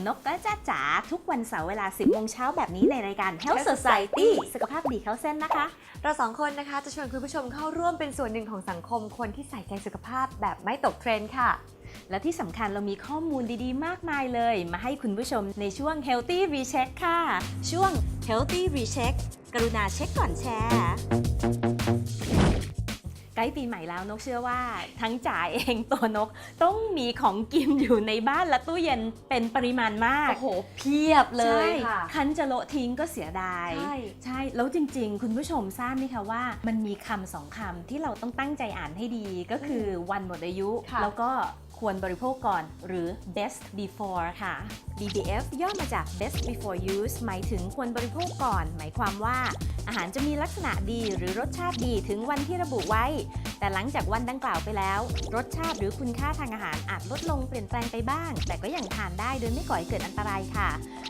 พบกับนกและจ้าจ๋าทุกวันเสาร์เวลา 10โมงเช้าแบบนี้ในรายการ Health Society สุขภาพดีเข้าเส้นนะคะ เราสองคนนะคะจะชวนคุณผู้ชมเข้าร่วมเป็นส่วนหนึ่งของสังคมคนที่ใส่ใจสุขภาพแบบไม่ตกเทรนด์ค่ะ และที่สำคัญเรามีข้อมูลดีๆ มากมายเลย มาให้คุณผู้ชมในช่วง Healthy Recheck ค่ะ ช่วง Healthy Recheck กรุณาเช็คก่อนแชร์ ใกล้ปีใหม่แล้วนกเชื่อว่า ทั้งจ่ายเองตัวนกต้องมีของกินอยู่ในบ้านและตู้เย็นเป็นปริมาณมาก โอ้โหเพียบเลยใช่ค่ะ คันจะโละทิ้งก็เสียดาย ใช่ ใช่ แล้วจริงๆ คุณผู้ชมทราบไหมคะว่า มันมีคำสองคำที่เราต้องตั้งใจอ่านให้ดีก็คือวันหมดอายุ ค่ะ แล้วก็ ควรบริโภคก่อนหรือ best before ค่ะ BBF ย่อมาจาก best before use หมายถึงควรบริโภคก่อน หมายความว่า อาหารจะมีลักษณะดีหรือรสชาติดีถึงวันที่ระบุไว้ แต่หลังจากวันดังกล่าวไปแล้ว รสชาติหรือคุณค่าทางอาหารอาจลดลงเปลี่ยนแปลงไปบ้าง แต่ก็ยังทานได้โดยไม่ก่อให้เกิดอันตรายค่ะ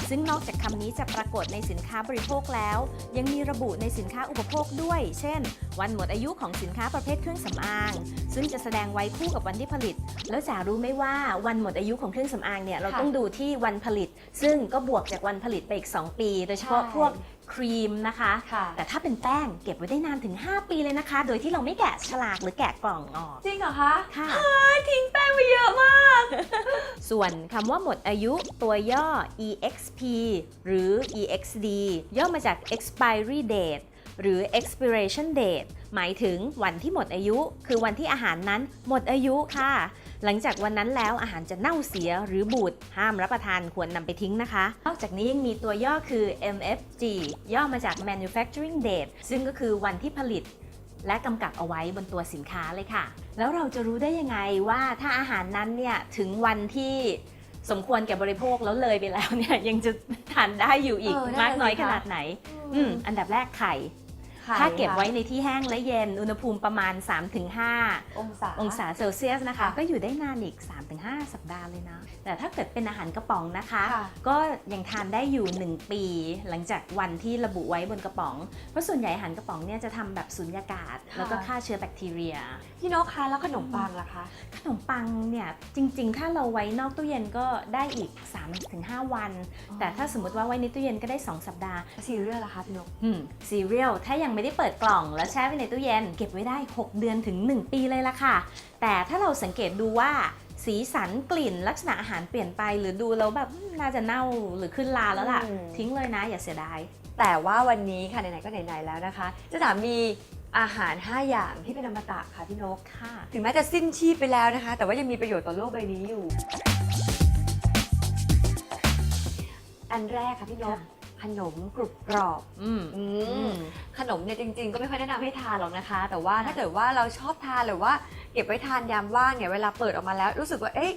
ซึ่งนอกจากคำนี้จะปรากฏในสินค้าบริโภคแล้ว ยังมีระบุในสินค้าอุปโภคด้วย เช่น วันหมดอายุของสินค้าประเภทเครื่องสำอาง ซึ่งจะแสดงไว้คู่กับวันที่ผลิต แล้วจ๋ารู้ไหมว่าวันหมดอายุของเครื่องสำอางเนี่ยเราค่ะต้องดูที่วันผลิต ซึ่งก็บวกจากวันผลิตไปอีก 2 ปี โดยเฉพาะใช่พวกครีมนะคะ ค่ะ แต่ถ้าเป็นแป้งเก็บไว้ได้นานถึง 5 ปีเลยนะคะ โดยที่เราไม่แกะฉลากหรือแกะกล่องออกจริงเหรอคะค่ะ ทิ้งแป้งไปเยอะมาก ส่วนคำว่าหมดอายุตัวย่อ exp หรือ exd ย่อมาจาก expiry date หรือ expiration date หมายถึงวันที่หมดอายุ คือวันที่อาหารนั้นหมดอายุค่ะ หลังจากวันนั้นแล้วอาหารจะเน่าเสียหรือบูดห้ามรับประทานควรนำไปทิ้งนะคะ นอกจากนี้ยังมีตัวย่อคือ MFG ย่อมาจาก manufacturing date ซึ่งก็คือวันที่ผลิตและกำกับเอาไว้บนตัวสินค้าเลยค่ะ แล้วเราจะรู้ได้ยังไงว่าถ้าอาหารนั้นเนี่ยถึงวันที่สมควรแก่บริโภคแล้วเลยไปแล้วเนี่ยยังจะทานได้อยู่อีกเออนั่นน่ะมากน้อยสิขคะนาดไหน อืมอันดับแรกไข่ค่ะ ถ้าเก็บไว้ในที่แห้งและเย็น อุณหภูมิประมาณ 3-5 องศาองศาเซลเซียสนะคะค่ะก็อยู่ได้นานอีก 3-5 สัปดาห์เลยนะ แต่ถ้าเกิดเป็นอาหารกระป๋องนะคะค่ะก็ยังทานได้อยู่ 1 ปี หลังจากวันที่ระบุไว้บนกระป๋อง เพราะส่วนใหญ่อาหารกระป๋องเนี่ยจะทำแบบสุญญากาศค่ะแล้วก็ฆ่าเชื้อแบคทีเรีย พี่นกคะแล้วขนมปังล่ะคะ ขนมปังเนี่ยจริง ๆ ถ้าเราไว้นอกตู้เย็นก็ได้อีก 3-5 วันอ๋อแต่ถ้าสมมติว่าไว้ในตู้เย็นก็ได้ 2 สัปดาห์ซีเรียลล่ะคะพี่นกซีเรียลถ้ายังไม่ได้เปิดกล่อง แล้วแช่ไว้ในตู้เย็น เก็บไว้ได้ 6 เดือนถึง 1 ปีเลยละค่ะ แต่ถ้าเราสังเกตดูว่าสีสันกลิ่นลักษณะอาหารเปลี่ยนไปหรือดูแล้วแบบอืมน่าจะเน่าหรือขึ้นลาแล้วล่ะ อืม ทิ้งเลยนะอย่าเสียดาย แต่ว่าวันนี้ค่ะไหนๆก็ไหนๆแล้วนะคะจะถามมีอาหาร 5 อย่างที่เป็นอมตะค่ะพี่นก ค่ะ ถึงแม้จะสิ้นชีพไปแล้วนะคะ แต่ว่ายังมีประโยชน์ต่อโลกใบนี้อยู่ อันแรกค่ะพี่นกค่ะ ขนมกรุบกรอบ อืมอือืมมขนมเนี่ยจริงๆ ก็ไม่ค่อยแนะนำให้ทานหรอกนะคะ แต่ว่าถ้าเกิดว่าเราชอบทานหรือว่าเก็บไว้ทานยามว่างเนี่ยเวลาเปิดออกมาแล้ว รู้สึกว่าเอ๊ะ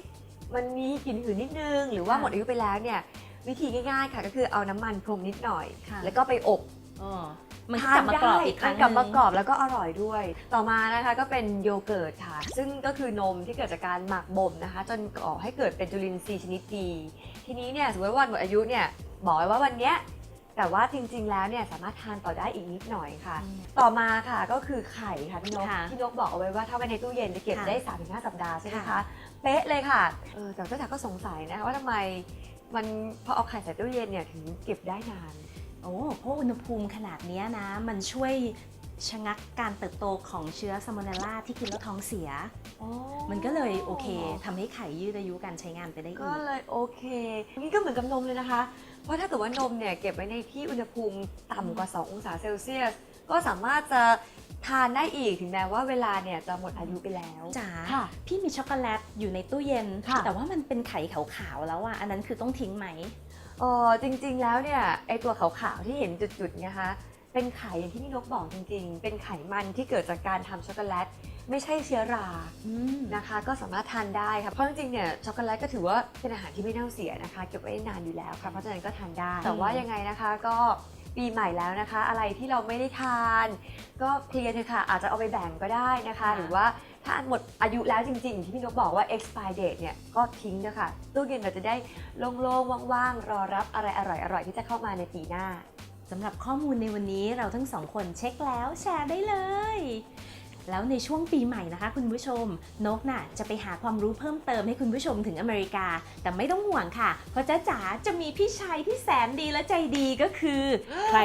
มันมีกลิ่นหืนนิดนึง หรือว่าค่ะหมดอายุไปแล้วเนี่ยวิธีง่ายๆค่ะก็คือเอาน้ำมันพรมนิดหน่อย ค่ะ แล้วก็ไปอบอ๋อมันก็กลับมากรอบอีกครั้งมันกลับหมานึ่ง กรอบแล้วก็อร่อยด้วย ต่อมานะคะก็เป็นโยเกิร์ตค่ะ ซึ่งก็คือนมที่เกิดจากการหมักบ่มนะคะ จนก่อให้เกิดเป็นจุลินทรีย์ชนิดดีทีนี้เนี่ยสมมติว่าวันหมดอายุเนี่ย บอกไว้ว่าวันเนี้ยแต่ว่าจริงๆ แล้วเนี่ยสามารถทานต่อได้อีกนิดหน่อยค่ะอืมต่อมาค่ะก็คือไข่ค่ะพี่นกค่ะพี่นกบอกเอาไว้ว่าถ้าไว้ในตู้เย็นจะเก็บค่ะได้3าถึงหสัปดาห์ใช่ไหมค่ะคะ เป๊ะเลยค่ะเออแต่เจ้าจ๋าก็สงสัยนะคะว่าทำไมมันพอเอาไข่ใส่ตู้เย็นเนี่ยถึงเก็บได้นาน โอ้เพราะอุณหภูมิขนาดเนี้ยนะ มันช่วยชะงักการเติบโตของเชื้อซาโมเนลลาที่กินแล้วท้องเสีย มันก็เลยโอเคทำให้ไข่ยืดอายุการใช้งานไปได้อีก็กเลยโอเค นี่ก็เหมือนกับนมเลยนะคะ เพราะถ้าเกิดว่านมเนี่ยเก็บไว้ในที่อุณหภูมิต่ำกว่า 2 องศาเซลเซียส ก็สามารถจะทานได้อีกถึงแม้ว่าเวลาเนี่ยจะหมดอายุไปแล้ว จ๋าค่ะ พี่มีช็อกโกแลตอยู่ในตู้เย็น ค่ะ แต่ว่ามันเป็นไข่ขาวๆแล้วอะอันนั้นคือต้องทิ้งไหม เออจริงๆแล้วเนี่ยไอตัวขาวๆที่เห็นจุดๆเนยนะคะ เป็นไขอย่างที่พี่นกบอกจริงๆ เป็นไขมันที่เกิดจากการทำช็อกโกแลต ไม่ใช่เชื้อราอืมนะคะ ก็สามารถทานได้ค่ะเพราะจริงๆเนี่ยช็อกโกแลตก็ถือว่าเป็นอาหารที่ไม่เน่าเสียนะคะ เก็บไว้ได้นานอยู่แล้วค่ะเพราะฉะนั้นก็ทานได้ แต่ว่ายังไงนะคะก็ปีใหม่แล้วนะคะ อะไรที่เราไม่ได้ทาน ก็เคลียร์เถอะค่ะ อาจจะเอาไปแบ่งก็ได้นะคะค่ะหรือว่าถ้าหมดอายุแล้วจริงๆ ที่พี่นกบอกว่า expire date เนี่ยก็ทิ้งเถอะค่ะตู้เย็นเราจะได้โล่งๆว่างๆ รอรับอะไรอร่อยๆที่จะเข้ามาในปีหน้าสำหรับข้อมูลในวันนี้เราทั้งสองคนเช็คแล้วแชร์ได้เลย แล้วในช่วงปีใหม่นะคะ คุณผู้ชม นกน่ะจะไปหาความรู้เพิ่มเติมให้คุณผู้ชมถึงอเมริกา แต่ไม่ต้องห่วงค่ะ เพราะจ้าจ๋าจะมีพี่ชายที่แสนดีและใจดีก็คือ ใคร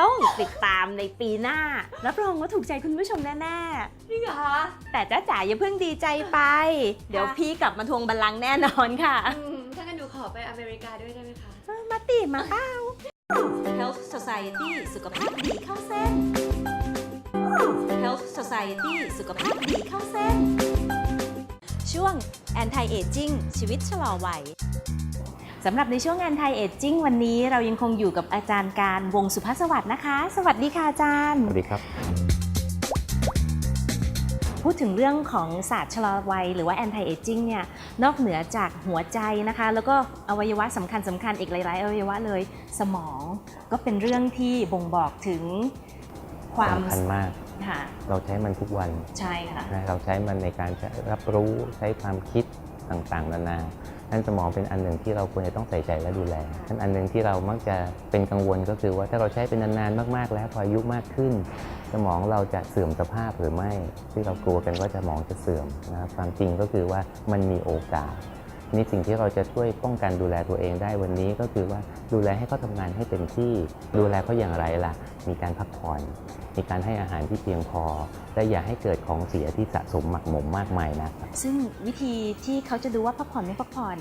ต้องติดตามในปีหน้า รับรองว่าถูกใจคุณผู้ชมแน่นี่เหรอคะๆแต่จ้าจ๋าอย่าเพิ่งดีใจไป เดี๋ยวค่ะพี่กลับมาทวงบัลลังก์แน่นอนค่ะอืมถ้างั้นหนูขอไปอเมริกาด้วยได้ไหมคะมาติมาเป้า Health Society สุขภาพดีเข้าเส้น Health Society สุขภาพดีเข้าเส้น ช่วง Anti Aging ชีวิตชะลอวัยสำหรับในช่วง Anti Aging วันนี้เรายังคงอยู่กับอาจารย์การวงสุภาพสวัสดิ์นะคะ สวัสดีค่ะอาจารย์ สวัสดีครับ พูดถึงเรื่องของศาสตร์ชะลอวัย หรือว่า anti aging เนี่ยนอกเหนือจากหัวใจนะคะ แล้วก็อวัยวะสำคัญสำคัญอีกหลาย ๆ อวัยวะเลย สมองก็เป็นเรื่องที่บ่งบอกถึง ความสำคัญมาก ค่ะ เราใช้มันทุกวันใช่ค่ะ นะเราใช้มันในการรับรู้ใช้ความคิดต่างๆ นานานั่นสมองเป็นอันหนึ่งที่เราควรจะต้องใส่ใจและดูแลนั่นอันหนึ่งที่เรามักจะเป็นกังวลก็คือว่าถ้าเราใช้เป็นนานๆมากๆ แล้วพออายุมากขึ้น สมองเราจะเสื่อมสภาพหรือไม่ ที่เรากลัวกันว่าสมองจะเสื่อมนะครับความจริงก็คือว่ามันมีโอกาส นี่สิ่งที่เราจะช่วยป้องกันดูแลตัวเองได้วันนี้ก็คือว่าดูแลให้เขาทำงานให้เต็มที่ ดูแลเขาอย่างไรล่ะ มีการพักผ่อน มีการให้อาหารที่เพียงพอ และอย่าให้เกิดของเสียที่สะสมหมักหมมมากมายนะครับซึ่งวิธีที่เขาจะดูว่าพักผ่อนไม่พักผ่อน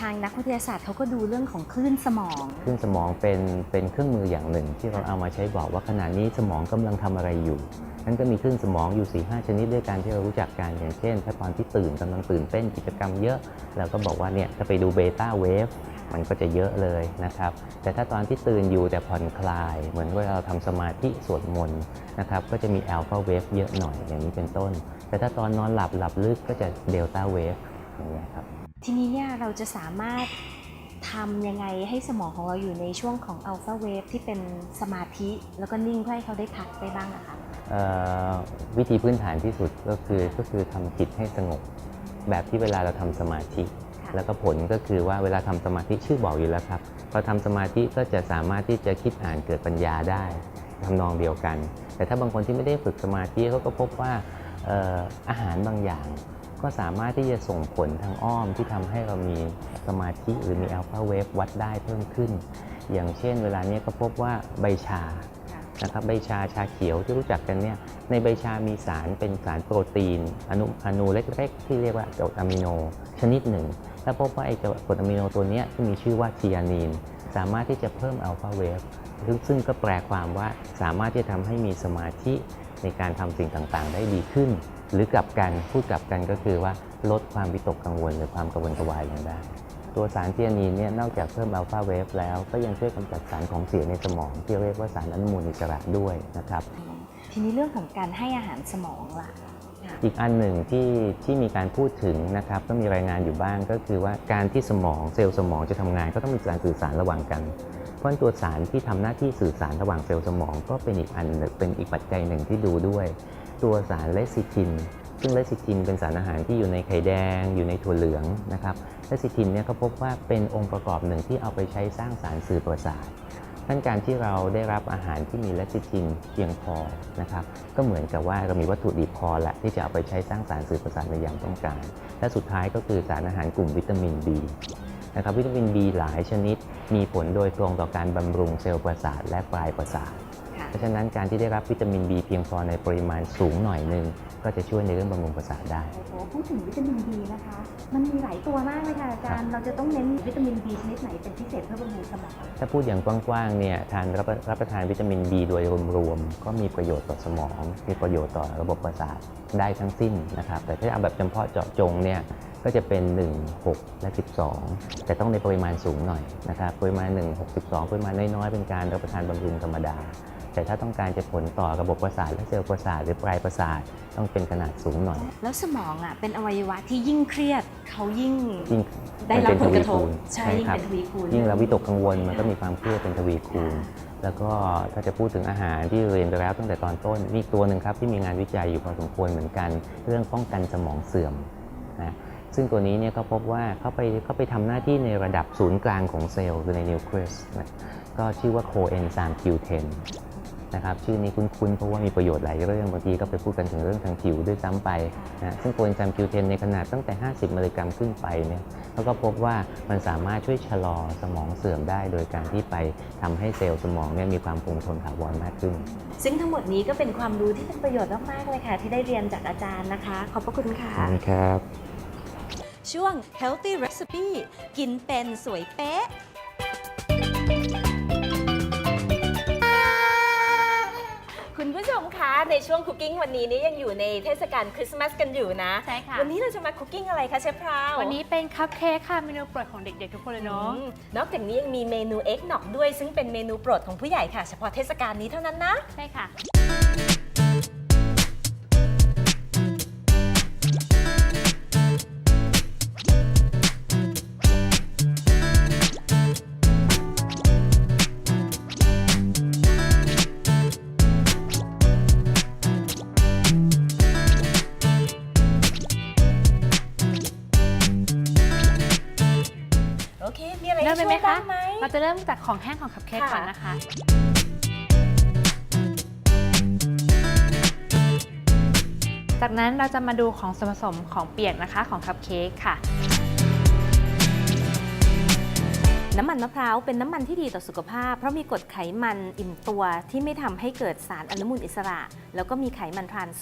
ทางนักวิทยาศาสตร์เขาก็ดูเรื่องของคลื่นสมอง คลื่นสมองเป็นเป็นเครื่องมืออย่างหนึ่ง ที่เราเอามาใช้บอกว่าขณะนี้สมองกำลังทำอะไรอยู่นั่นก็มีคลื่นสมองอยู่4ีหชนิดด้วยกันที่เรารู้จักกันอย่างเช่นถ้าตอนที่ตื่นกำลังตื่นเต้นกิจกรรมเยอะเราก็บอกว่าเนี่ยถ้าไปดูเบต้าเวฟมันก็จะเยอะเลยนะครับ แต่ถ้าตอนที่ตื่นอยู่แต่ผ่อนคลาย เหมือนเวลาเราทำสมาธิสวดมนต์นะครับ ก็จะมีแอลฟาเวฟเยอะหน่อยอย่างนี้เป็นต้น แต่ถ้าตอนนอนหลับหลับลึกก็จะเดลต้าเวฟอย่างเงี้ยครับ ทีนี้เนี่ยเราจะสามารถทำยังไงให้สมองของเราอยู่ในช่วงของอัลฟาเวฟที่เป็นสมาธิแล้วก็นิ่งเพื่อให้เขาได้พักได้บ้างอะคะเอ่อวิธีพื้นฐานที่สุดก็คือก็คือทำจิตให้สงบ แบบที่เวลาเราทำสมาธิค่ะ แล้วก็ผลก็คือว่าเวลาทำสมาธิชื่อบอกอยู่แล้วครับพอทำสมาธิก็จะสามารถที่จะคิดอ่านเกิดปัญญาได้ทำนองเดียวกัน แต่ถ้าบางคนที่ไม่ได้ฝึกสมาธิเขาก็พบว่าเอ่ออาหารบางอย่างก็สามารถที่จะส่งผลทางอ้อมที่ทำให้เรามีสมาธิหรือมีอัลฟาเวฟวัดได้เพิ่มขึ้น อย่างเช่น เวลาเนี้ยก็พบว่าใบชาค่ะนะครับใบชาชาเขียวที่รู้จักกันเนี่ยในใบชามีสารเป็นสารโปรตีนอนุอนูเล็กๆ ที่เรียกว่ากรดอะมิโนชนิดหนึ่ง และพบว่าไอ้กรดอะมิโนตัวนี้ที่มีชื่อว่าทีอานีน สามารถที่จะเพิ่มอัลฟาเวฟซึ่งซึ่งก็แปลความว่าสามารถที่จะทำให้มีสมาธิในการทำสิ่งต่างๆ ได้ดีขึ้น หรือกลับกันพูดกลับกันก็คือว่าลดความวิตกกังวลหรือความกังวลกระวายลงได้ตัวสารเทีอานีนเนี่ยนอกจากเพิ่มอัลฟาเวฟแล้วก็ยังช่วยกำจัดสารของเสียในสมอง ที่เรียกว่าสารอนุมูลอิสระด้วยนะครับ ทีนี้เรื่องของการให้อาหารสมองล่ะ อีกอันหนึ่งที่ที่มีการพูดถึงนะครับก็มีรายงานอยู่บ้างก็คือว่าการที่สมองเซลล์สมองจะทำงานก็ต้องมีการสื่อสารระหว่างกัน เพราะตัวสารที่ทำหน้าที่สื่อสารระหว่างเซลล์สมอง ก็เป็นอีกอันหนึ่งเป็นอีกปัจจัยหนึ่งที่ดูด้วย ตัวสารเลซิทิน ซึ่งเลซิทินเป็นสารอาหารที่อยู่ในไข่แดง อยู่ในถั่วเหลืองนะครับเลซิทินเนี่ยก็พบว่าเป็นองค์ประกอบหนึ่งที่เอาไปใช้สร้างสารสื่อประสาท ทั้นการที่เราได้รับอาหารที่มีเลซิทินเพียงพอนะครับก็เหมือนกับว่าเรามีวัตถุดิบพอแหละที่จะเอาไปใช้สร้างสารสื่อประสาทในยามต้องการ และสุดท้ายก็คือสารอาหารกลุ่มวิตามิน B นะครับวิตามิน B หลายชนิด มีผลโดยตรงต่อการบำรุงเซลล์ประสาทและปลายประสาทค่ะเพราะฉะนั้นการที่ได้รับวิตามิน B เพียงพอในปริมาณสูงหน่อยหนึ่งก็จะช่วยในเรื่องบำรุงประสาทได้ โอ้โหพูดถึงวิตามินดีนะคะ มันมีหลายตัวมากเลยค่ะอาจารย์ เราจะต้องเน้นวิตามินดีาพูดอย่างกว้างๆเนี่ยทานรับรับประทานวิตามิน B โดยรวมๆก็มีประโยชน์ต่อสมอง มีประโยชน์ต่อระบบประสาทได้ทั้งสิ้นนะครับ แต่ถ้าเอาแบบเฉพาะเจาะจงเนี่ยก็จะเป็น 1 6 และ 12 แต่ต้องในปริมาณสูงหน่อยนะครับปริมาณ 1 6 12 ปริมาณน้อยๆ เป็นการรับประทานบำรุงธรรมดา แต่ถ้าต้องการจะผลต่อระบบประสาทและเซลล์ประสาทหรือปลายประสาทต้องเป็นขนาดสูงหน่อย แล้วสมองอะเป็นอวัยวะที่ยิ่งเครียดเขายิ่งยิ่งได้รับมันผเป็ลนกระทบคูณใช่ใช่ยิ่งครับเป็นทวีคูณยิ่งเราวิตกกังวลมันก็มีความเครียดเป็นทวีคูณแล้วก็ถ้าจะพูดถึงอาหารที่เรียนไปแล้วตั้งแต่ตอนต้นมีอีกตัวหนึ่งครับที่มีงานวิจัยอยู่พอสมควรเหมือนกัน เรื่องป้องกันสมองเสื่อมนะซึ่งตัวนี้เนี่ยก็พบว่าเขาไปเขาไปทำหน้าที่ในระดับศูนย์กลางของเซลล์คือในนิวเคลียสนะก็ชื่อว่าโคเอนไซม์ Q10 นะครับชื่อนี้คุ้นๆเพราะว่ามีประโยชน์หลายเรื่องบางทีก็ไปพูดกันถึงเรื่องทางผิวด้วยซ้ำไปนะซึ่งโคเอนไซม์ Q10 ในขนาดตั้งแต่ 50มิลลิกรัมขึ้นไปเนี่ยเขาก็พบว่ามันสามารถช่วยชะลอสมองเสื่อมได้ โดยการที่ไปทำให้เซลล์สมองเนี่ยมีความคงทนถาวรมากขึ้น ซึ่งทั้งหมดนี้ก็เป็นความรู้ที่เป็นประโยชน์มากๆเลยค่ะ ที่ได้เรียนจากอาจารย์นะคะ ขอบพระคุณค่ะครับ ช่วง healthy recipe กินเป็นสวยเป๊ะ ผู้ชมคะในช่วงคุกกิ้งวันนี้นี่ยังอยู่ในเทศกาลคริสต์มาสกันอยู่นะ ใช่ค่ะ วันนี้เราจะมาคุกกิ้งอะไรคะเชฟพราววันนี้เป็นคัพเค้กค่ะเมนูโปรดของเด็กๆทุกคนเลยเนาะอืมนอกจากนี้ยังมีเมนูเอ็กหนอกด้วย ซึ่งเป็นเมนูโปรดของผู้ใหญ่ค่ะ เฉพาะเทศกาลนี้เท่านั้นนะ ใช่ค่ะ จะเริ่มจากของแห้งของคัพเค้กค่ะ ก่อนนะคะ จากนั้นเราจะมาดูของส่วนผสมของเปียกนะคะของคัพเค้กค่ะ น้ำมันมะพร้าวเป็นน้ำมันที่ดีต่อสุขภาพ เพราะมีกรดไขมันอิ่มตัวที่ไม่ทำให้เกิดสารอนุมูลอิสระ แล้วก็มีไขมันทรานส์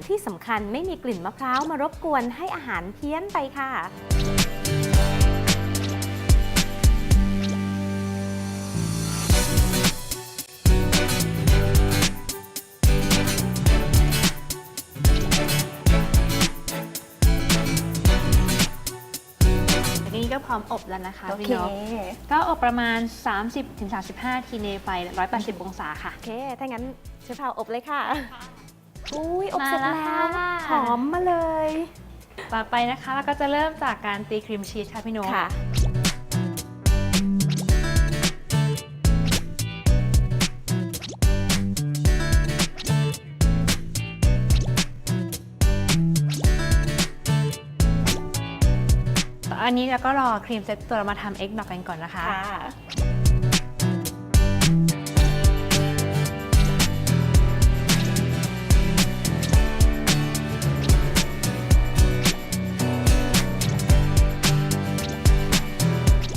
0%ที่สำคัญไม่มีกลิ่นมะพร้าวมารบกวนให้อาหารเพี้ยนไปค่ะ พร้อมอบแล้วนะคะโอพี่เคนกก็อบประมาณ 30-35 ทีในไฟ 180 องศาค่ะ โอเค ถ้างั้นเชฟพราวอบเลยค่ะ อุ้ยอบเสร็จมาแล้แล้ววค่ะหอมมาเลย ต่อไปนะคะเราก็จะเริ่มจากการตีครีมชีสค่ะพี่นกค่ะ อันนี้เราก็รอครีมเซ็ตตัวเรามาทำเอ็กหนอกกันก่อนนะคะ ค่ะ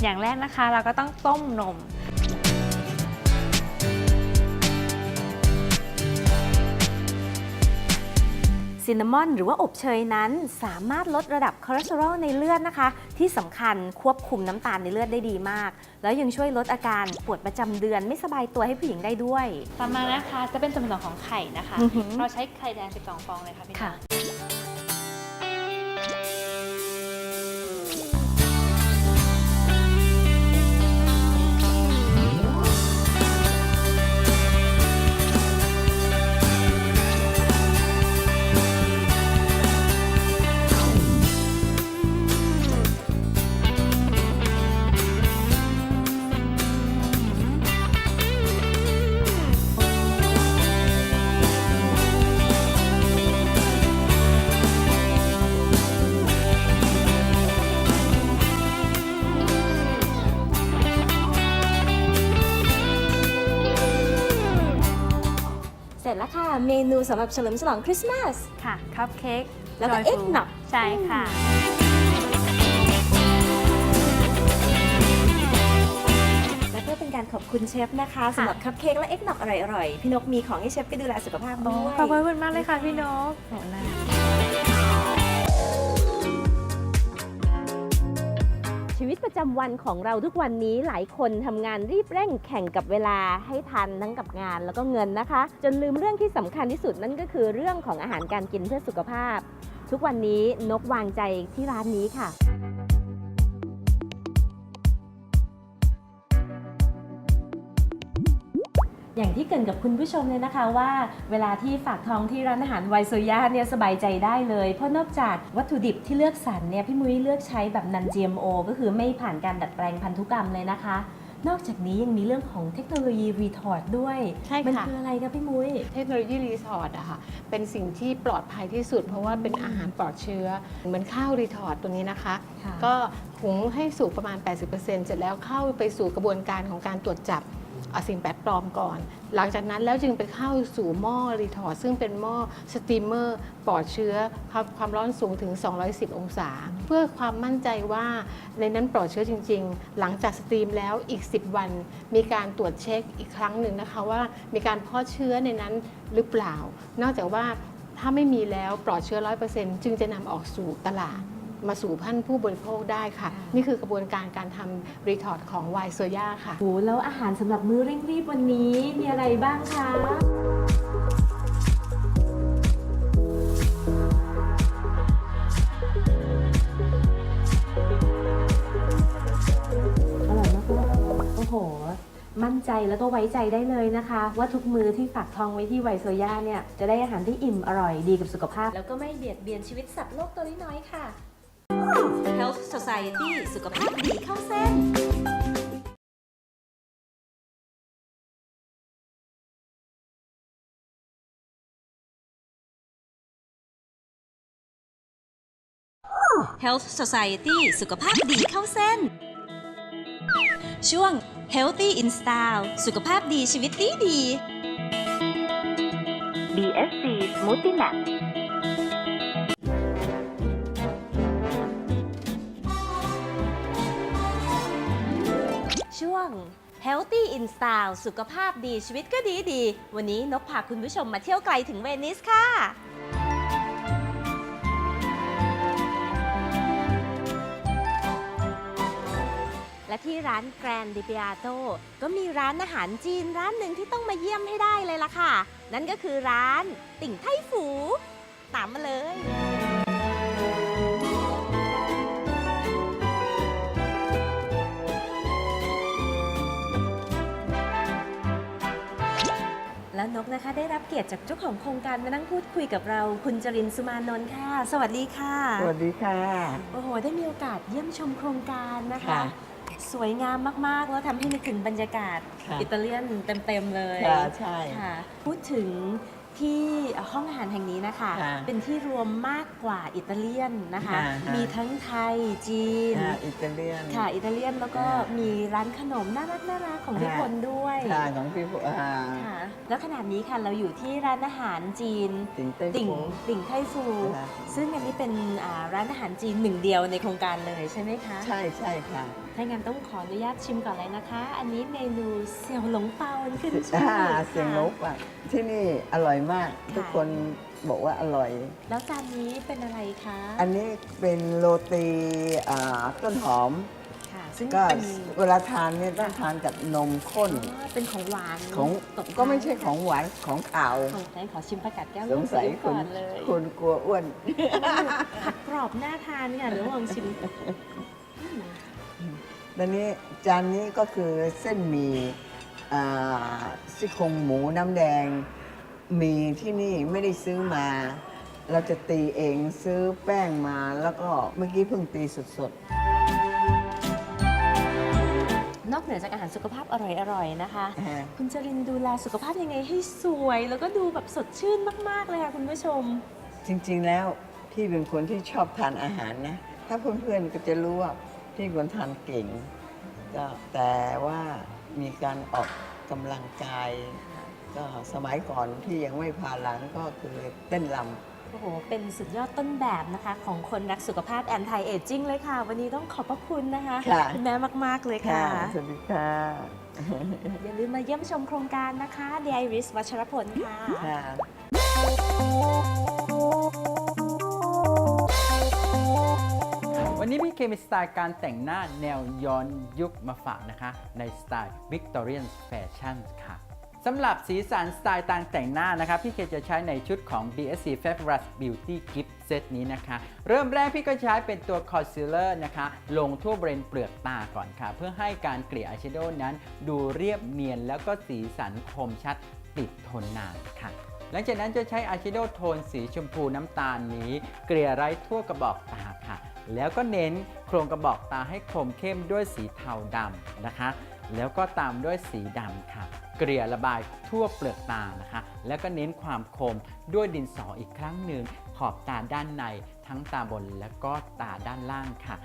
อย่างแรกนะคะเราก็ต้องต้มนม ซินนามอนหรือว่าอบเชยนั้น สามารถลดระดับคอเลสเตอรอลในเลือดนะคะ ที่สำคัญควบคุมน้ำตาลในเลือดได้ดีมาก แล้วยังช่วยลดอาการปวดประจำเดือนไม่สบายตัวให้ผู้หญิงได้ด้วย ต่อมานะคะจะเป็นส่วนผสมของไข่นะคะอือหือเราใช้ไข่แดง 12 ฟองเลยค่ะพี่ค่ะน เมนูสำหรับเฉลิมฉลองคริสต์มาส ค่ะ คัพเค้กแล้วก็ Joyful เอ็กหนอกใช่ค่ะ และเพื่อเป็นการขอบคุณเชฟนะคะสำหรับคัพเค้กและเอ็กหนอกอร่อยๆ พี่นกมีของให้เชฟไปดูแลสุขภาพด้วย ขอบคุณมากเลยค่ะพี่นกโหนะ ชีวิตประจำวันของเราทุกวันนี้หลายคนทำงานรีบเร่งแข่งกับเวลาให้ทันทั้งกับงานแล้วก็เงินนะคะ จนลืมเรื่องที่สำคัญที่สุดนั่นก็คือเรื่องของอาหารการกินเพื่อสุขภาพ ทุกวันนี้นกวางใจที่ร้านนี้ค่ะ อย่างที่เกรินกับคุณผู้ชมเลยนะคะว่า เวลาที่ฝากท้องที่ร้านอาหารไวโซยาเนี่ยสบายใจได้เลย เพราะนอกจากวัตถุดิบที่เลือกสรรเนี่ยพี่มุ้ยเลือกใช้แบบนัน GMO ก็คือไม่ผ่านการดัดแปลงพันธุกรรมเลยนะคะนอกจากนี้ยังมีเรื่องของเทคโนโลยีรีทอร์ดด้วยใช่ค่ะมันคืออะไรคะพี่มุ้ย เทคโนโลยีรีทอร์ดอะค่ะเป็นสิ่งที่ปลอดภัยที่สุด เพราะว่าเป็นอาหารปลอดเชื้อ เหมือนข้าวรีทอร์ดตัวนี้นะคะค่ะก็หุงให้สุกประมาณ 80%เสร็จแล้วเข้าไปสู่กระบวนการของการตรวจจับเอา สิ่งแปลกปลอมก่อน หลังจากนั้นแล้วจึงไปเข้าสู่หม้อรีทอร์ซึ่งเป็นหม้อสตีมเมอร์ปลอดเชื้อความความร้อนสูงถึง 210 องศา เพื่อความมั่นใจว่าในนั้นปลอดเชื้อจริง ๆ หลังจากสตรีมแล้วอีก 10 วัน มีการตรวจเช็คอีกครั้งหนึ่งนะคะว่ามีการเพาะเชื้อในนั้นหรือเปล่า นอกจากว่าถ้าไม่มีแล้วปลอดเชื้อ 100%จึงจะนำออกสู่ตลาด มาสู่พันผู้บริโภคได้ค่ะ นี่คือกระบวนการการทำรีทอร์ดของไวโซยาค่ะ โอ้แล้วอาหารสำหรับมื้อเร่งรีบวันนี้มีอะไรบ้างคะอร่อยมากๆโอ้โห มั่นใจแล้วก็ไว้ใจได้เลยนะคะ ว่าทุกมือที่ฝากทองไว้ที่ไวโซย่าเนี่ย จะได้อาหารที่อิ่มอร่อยดีกับสุขภาพ แล้วก็ไม่เบียดเบียนชีวิตสัตว์โลกตัวน้อยๆค่ะ Health Society สุขภาพดีเข้าเส้น Health Society สุขภาพดีเข้าเส้น ช่วง Healthy in Style สุขภาพดีชีวิตดีดี BSC Smoothie Max ช่วง Healthy in Style สุขภาพดีชีวิตก็ดีดี วันนี้นกพาคุณผู้ชมมาเที่ยวไกลถึงเวนิสค่ะ และที่ร้านแกรนดิเปียโตก็มีร้านอาหารจีนร้านหนึ่งที่ต้องมาเยี่ยมให้ได้เลยล่ะค่ะ นั่นก็คือร้านติ่งไทฝู ตามมาเลย แล้วนกนะคะ ได้รับเกียรติจากเจ้าของโครงการมานั่งพูดคุยกับเรา คุณจรินทร์สุมานนท์ค่ะ สวัสดีค่ะ สวัสดีค่ะ โอ้โห ได้มีโอกาสเยี่ยมชมโครงการนะคะ ค่ะสวยงามมาก ๆ แล้วทำให้นึกถึงบรรยากาศค่ะอิตาเลียนเต็ม ๆ เลยค่ะใช่ ค่ะ พูดถึง ที่ห้องอาหารแห่งนี้นะคะ ค่ะเป็นที่รวมมากกว่าอิตาเลียนนะคะ ค่ะค่ะ มีทั้งไทยจีนค่ะอิตาเลียน ค่ะอิตาเลียนแล้วก็ค่ะมีร้านขนมน่ารักน่ารักของพี่ค่ะ พลด้วยค่ะของพี่ผู้อ่าค่ะแล้วขนาดนี้ค่ะเราอยู่ที่ร้านอาหารจีน ติ่งเต้ติ่งฟู ติ่งไทฟูค่ะ ซึ่งอันนี้เป็นอ่าร้านอาหารจีนหนึ่งเดียวในโครงการเลยใช่ไหมคะ ใช่ใช่ค่ะ ถ้างั้นต้องขออนุญาตชิมก่อนเลยนะคะ อันนี้เมนูเสี่ยวหลงเปาขึ้นชื่อ่าอเสียงนค่ะกอะที่นี่อร่อยมากทุกคนบอกว่าอร่อย แล้วจานนี้เป็นอะไรคะอันนี้เป็นโรตีอ่าต้นหอม ค่ะ ซึ่งก็เป็นเวลาทานเนี่ยต้องทานกับนมข้น อ๋อเป็นของหวานของตบท้ายก็ไม่ใช่ของหวานของขาว ของแทนขอชิมผักกาดแก้วสงสัยลูกคุก่ณอนเลยคุณกลัวอ้วน ผักกรอบน่าทานค่ะเดี๋ยวลองชิม ตอนนี้จานนี้ก็คือเส้นหมี่อ่าซี่โครงหมูน้ำแดงมีที่นี่ไม่ได้ซื้อมา เราจะตีเองซื้อแป้งมา แล้วก็เมื่อกี้เพิ่งตีสดนอกเหนือจากอาหารสุขภาพอร่อยๆนะคะ ๆอ่า คุณจรินดูแลสุขภาพยังไงให้สวย แล้วก็ดูแบบสดชื่นมากๆเลยค่ะคุณผู้ชม จริงๆ แล้วพี่เป็นคนที่ชอบทานอาหารนะ ถ้าเพื่อนๆก็จะรู้ว่า พี่เป็นคนทานเก่งก็แต่ว่ามีการออกกำลังกาย ก็สมัยก่อนที่ยังไม่พาหลังก็คือเต้นรำโอ้โห เป็นสุดยอดต้นแบบนะคะ ของคนรักสุขภาพแอนตี้เอจจิ้งเลยค่ะ วันนี้ต้องขอบพระคุณนะคะค่ะ ณแม่มาก ๆ เลยค่ะสวัสดีค่ะ อย่าลืมมาเยี่ยมชมโครงการนะคะ The Iris วัชรพลค่ะ ค่ะ วันนี้พี่เคมีสไตล์การแต่งหน้าแนวย้อนยุคมาฝากนะคะ ในสไตล์ Victorian Fashion ค่ะสำหรับสีสันสไตล์ต่างแต่งหน้านะครับพี่เคจะใช้ในชุดของ BSC Fabulous Beauty Gift Set นี้นะคะ เริ่มแรกพี่ก็ใช้เป็นตัว Concealer นะคะ ลงทั่วบริเวณเปลือกตาก่อนค่ะ เพื่อให้การเกลี่ยอายแชโดว์นั้น ดูเรียบเนียนแล้วก็สีสันคมชัดติดทนนานค่ะหลังจากนั้นจะใช้อายแชโดว์โทนสีชมพูน้ำตาลนี้ เกลี่ยไร้ทั่วกระบอกตาค่ะ แล้วก็เน้นโครงกระบอกตาให้คมเข้มด้วยสีเทาดำนะคะ แล้วก็ตามด้วยสีดำค่ะ เกลี่ยระบายทั่วเปลือกตานะคะ แล้วก็เน้นความคมด้วยดินสออีกครั้งหนึ่งขอบตาด้านในทั้งตาบนและก็ตาด้านล่างค่ะ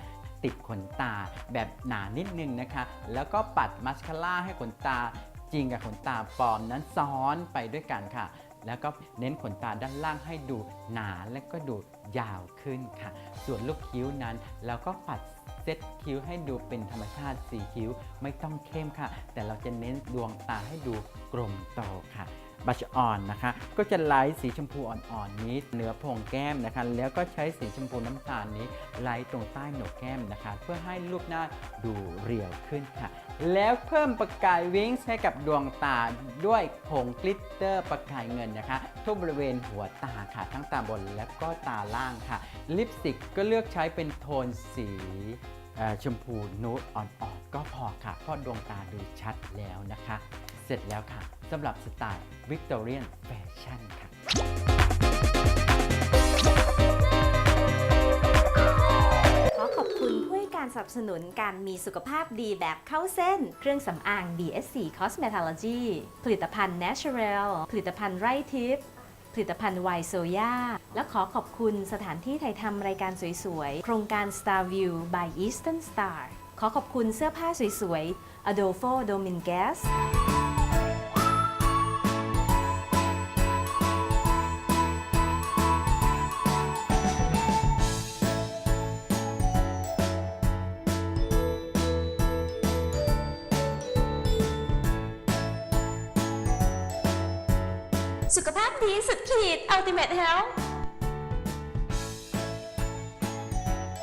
ติดขนตาแบบหนานิดนึงนะคะ แล้วก็ปัดมัสคาร่าให้ขนตาจริงกับขนตาปลอมนั้นซ้อนไปด้วยกันค่ะ แล้วก็เน้นขนตาด้านล่างให้ดูหนาและก็ดูยาวขึ้นค่ะ ส่วนลูกคิ้วนั้นเราก็ปัดเซตคิ้วให้ดูเป็นธรรมชาติสีคิ้วไม่ต้องเข้มค่ะ แต่เราจะเน้นดวงตาให้ดูกลมโตค่ะบัชออนนะคะ ก็จะไลท์สีชมพูอ่อนๆนี้เหนือโพรงแก้มนะคะ แล้วก็ใช้สีชมพูน้ำตาลนี้ไลท์ตรงใต้โหนกแก้มนะคะ เพื่อให้รูปหน้าดูเรียวขึ้นค่ะ แล้วเพิ่มประกายวิงส์ให้กับดวงตาด้วยผงกลิตเตอร์ประกายเงินนะคะทั่วบริเวณหัวตาค่ะ ทั้งตาบนและก็ตาล่างค่ะ ลิปสติกก็เลือกใช้เป็นโทนสีชมพูนูดอ่อนๆก็พอค่ะเพราะดวงตาดูชัดแล้วนะคะ เสร็จแล้วค่ะสำหรับสไตล์วิกตอเรียนแฟชั่นค่ะขอขอบคุณผู้ให้การสนับสนุนการมีสุขภาพดีแบบเข้าเส้น เครื่องสำอาง BSC Cosmetology ผลิตภัณฑ์ Natural ผลิตภัณฑ์ไร่ทิพย์ผลิตภัณฑ์ไวโซยาและขอขอบคุณสถานที่ถ่ายทำรายการสวยๆ โครงการ Star View by Eastern Star ขอขอบคุณเสื้อผ้าสวยๆ Adolfo Dominguez ีด Ultimate Health